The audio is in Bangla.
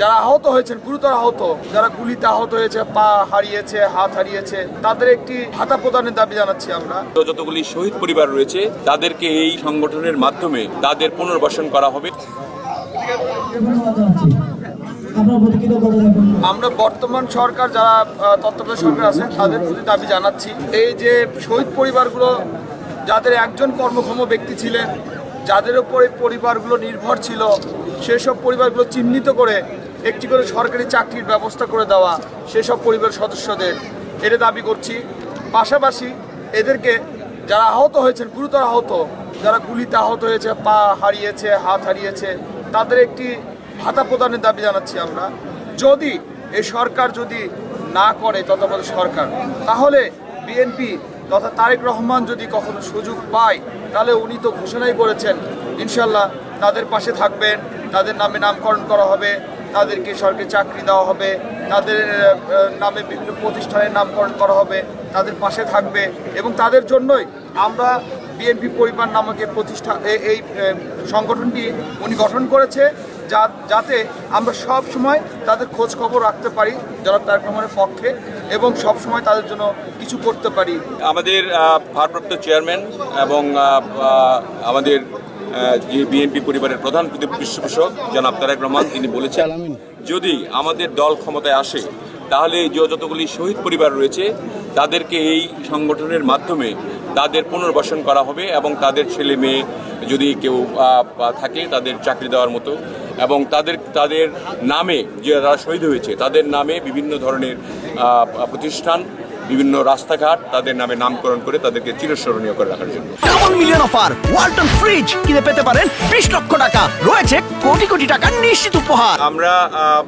যারা আহত হয়েছেন গুরুতর আহত যারা গুলিতে আহত হয়েছে পা হারিয়েছে হাত হারিয়েছে তাদের একটি ভাতা প্রদানের দাবি জানাচ্ছি আমরা যতগুলি শহীদ পরিবার রয়েছে তাদেরকে এই সংগঠনের মাধ্যমে তাদের পুনর্বাসন করা হবে। আমরা বর্তমান সরকার যারা তত্ত্বাবধায়ক সরকার আছে তাদের প্রতি দাবি জানাচ্ছি এই যে শহীদ পরিবারগুলো যাদের একজন কর্মক্ষম ব্যক্তি ছিলেন যাদের উপর এই পরিবারগুলো নির্ভর ছিল সেসব পরিবারগুলো চিহ্নিত করে একটি করে সরকারি চাকরির ব্যবস্থা করে দেওয়া সেসব পরিবার সদস্যদের। এটা দাবি করছি। পাশাপাশি এদেরকে যারা আহত হয়েছেন, গুরুতর আহত, যারা গুলিতে আহত হয়েছে, পা হারিয়েছে, হাত হারিয়েছে, তাদের একটি ভাতা প্রদানের দাবি জানাচ্ছি আমরা। যদি এই সরকার যদি না করে তত্ত্বাবধায়ক সরকার, তাহলে বিএনপি তথা তারেক রহমান যদি কখনো সুযোগ পায়, তাহলে উনি তো ঘোষণাই করেছেন ইনশাল্লাহ তাদের পাশে থাকবেন, তাদের নামে নামকরণ করা হবে। তাদেরকে সরকারি চাকরি দেওয়া হবে, তাদের নামে বিভিন্ন প্রতিষ্ঠানের নামকরণ করা হবে, তাদের পাশে থাকবে এবং তাদের জন্যই আমরা বিএনপি পরিবার নামক প্রতিষ্ঠা এই সংগঠনটি উনি গঠন করেছে, যা, যাতে আমরা সব সময় তাদের খোঁজ খবর রাখতে পারি, জনাব তারেক পক্ষে, এবং সব সময় তাদের জন্য কিছু করতে পারি। আমাদের ভারপ্রাপ্ত চেয়ারম্যান এবং আমাদের যে বিএনপি পরিবারের প্রধান পৃষ্ঠপোষক জনাব তারেক রহমান তিনি বলেছেন যদি আমাদের দল ক্ষমতায় আসে তাহলে যে যতগুলি শহীদ পরিবার রয়েছে তাদেরকে এই সংগঠনের মাধ্যমে তাদের পুনর্বাসন করা হবে এবং তাদের ছেলে মেয়ে যদি কেউ থাকে তাদের চাকরি দেওয়ার মতো এবং তাদের তাদের নামে যে যারা শহীদ হয়েছে তাদের নামে বিভিন্ন ধরনের প্রতিষ্ঠান বিভিন্ন রাস্তাঘাট তাদের নামে নামকরণ করে তাদেরকে চিরস্মরণীয় করে রাখার জন্য। Double million offer Walton fridge কিনে পেতে পারেন বিশ লক্ষ টাকা। রয়েছে কোটি কোটি টাকা নিশ্চিত উপহার। আমরা আহ,